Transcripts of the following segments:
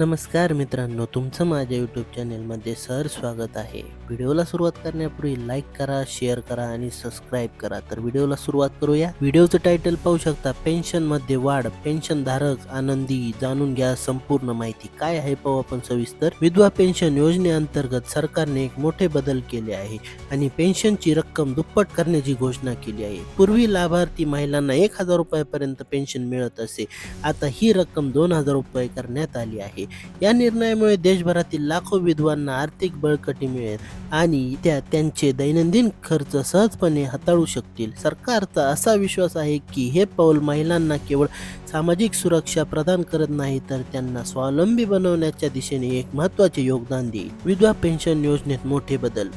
नमस्कार मित्रांनो तुमचं माझ्या यूट्यूब चॅनेलमध्ये सर स्वागत आहे. व्हिडिओला सुरुवात करण्यापूर्वी लाईक करा शेअर करा आणि सबस्क्राईब करा. तर व्हिडिओला सुरुवात करूया. व्हिडिओचं टायटल पाहू शकता पेन्शनमध्ये वाढ पेन्शन धारक आनंदी जाणून घ्या संपूर्ण माहिती. काय आहे पाहू आपण सविस्तर. विधवा पेन्शन योजनेअंतर्गत सरकारने एक मोठे बदल केले आहे आणि पेन्शनची रक्कम दुप्पट करण्याची घोषणा केली आहे. पूर्वी लाभार्थी महिलांना एक हजार रुपयापर्यंत पेन्शन मिळत असे. आता ही रक्कम दोन हजार रुपये करण्यात आली आहे. या निर्णयामुळे देशभरातील लाखो विधवांना आर्थिक बळकटी मिळेल आणि त्या त्यांचे दैनंदिन खर्च सहजपणे हाताळू शकतील. सरकारचा असा विश्वास आहे की हे पाऊल महिलांना केवळ सामाजिक सुरक्षा प्रदान करत नाही तर त्यांना स्वावलंबी बनवण्याच्या दिशेने एक महत्त्वाचे योगदान देईल. विधवा पेन्शन योजनेत मोठे बदल.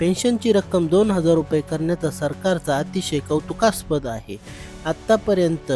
पेन्शनची रक्कम दोन हजार रुपये करण्याचा सरकारचा अतिशय कौतुकास्पद आहे. आत्तापर्यंत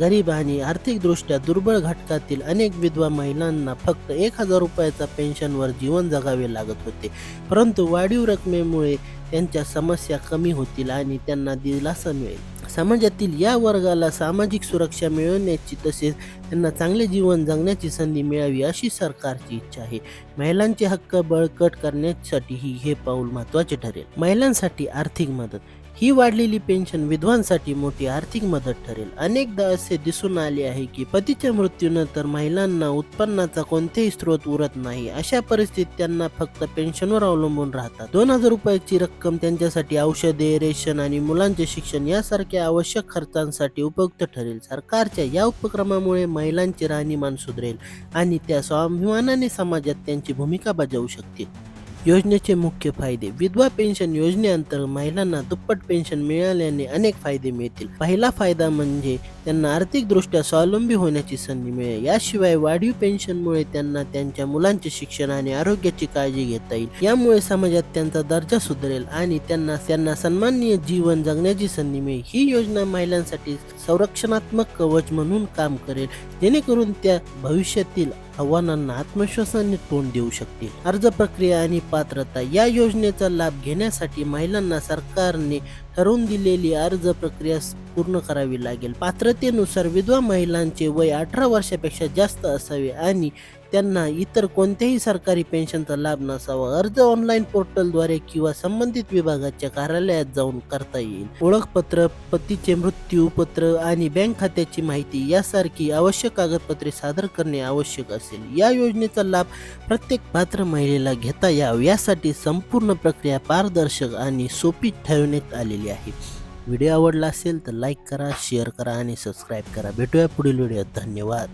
गरीब आणि आर्थिकदृष्ट्या दुर्बळ घटकातील अनेक विधवा महिलांना फक्त एक हजार रुपयाचा पेन्शनवर जीवन जगावे लागत होते. परंतु वाढीव रकमेमुळे त्यांच्या समस्या कमी होतील आणि त्यांना दिलासा मिळेल. समाजातील या वर्गाला सामाजिक सुरक्षा मिळवण्याची तसेच त्यांना चांगले जीवन जगण्याची संधी मिळावी अशी सरकारची इच्छा आहे. महिलांचे हक्क बळकट करण्यासाठीही हे पाऊल महत्त्वाचे ठरेल. महिलांसाठी आर्थिक मदत. ही वाढलेली पेन्शन विधवांसाठी मोठी आर्थिक मदत ठरेल. अनेकदा असे दिसून आले आहे की पतीच्या मृत्यूनंतर महिलांना उत्पन्नाचा कोणतेही स्रोत उरत नाही. अशा परिस्थितीत त्यांना फक्त पेन्शनवर अवलंबून राहतात. दोन हजार रुपयाची रक्कम त्यांच्यासाठी औषधे रेशन आणि मुलांचे शिक्षण यासारख्या आवश्यक खर्चांसाठी उपयुक्त ठरेल. सरकारच्या या उपक्रमामुळे महिलांचे राहणीमान सुधरेल आणि त्या स्वाभिमानाने समाजात त्यांची भूमिका बजावू शकतील. योजनेचे मुख्य फायदे. विधवा पेन्शन योजनेअंतर्गत महिलांना दुप्पट पेन्शन मिळाल्याने अनेक फायदे मिळतील. पहिला फायदा म्हणजे त्यांना आर्थिकदृष्ट्या स्वावलंबी होण्याची संधी मिळेल. याशिवाय वाढीव पेन्शनमुळे त्यांना त्यांच्या मुलांचे शिक्षण आणि आरोग्याची काळजी घेता येईल. यामुळे समाजात त्यांचा दर्जा सुधारेल आणि त्यांना त्यांना सन्माननीय जीवन जगण्याची संधी मिळेल. ही योजना महिलांसाठी संरक्षणात्मक कवच म्हणून काम करेल जेणेकरून त्या भविष्यातील आव्हानांना आत्मविश्वासाने तोंड देऊ शकतील. अर्ज प्रक्रिया आणि पात्रता या योजनेचा लाभ घेण्यासाठी महिलांना सरकारने ठरवून दिलेली अर्ज प्रक्रिया पूर्ण करावी लागेल. पात्रतेनुसार विधवा महिलांचे वय अठरा वर्षापेक्षा जास्त असावे आणि त्यांना इतर कोणत्याही सरकारी पेन्शनचा लाभ नसावा अर्ज ऑनलाईन पोर्टलद्वारे किंवा संबंधित विभागाच्या कार्यालयात जाऊन करता येईल. ओळखपत्र पतीचे मृत्यू पत्र आणि बँक खात्याची माहिती यासारखी आवश्यक कागदपत्रे सादर करणे आवश्यक असेल. या योजनेचा लाभ प्रत्येक पात्र महिलेला घेता यावा यासाठी संपूर्ण प्रक्रिया पारदर्शक आणि सोपी ठेवण्यात आलेली आहे. व्हिडिओ आवडला असेल तर लाईक करा शेअर करा आणि सबस्क्राईब करा. भेटूया पुढील व्हिडिओत. धन्यवाद.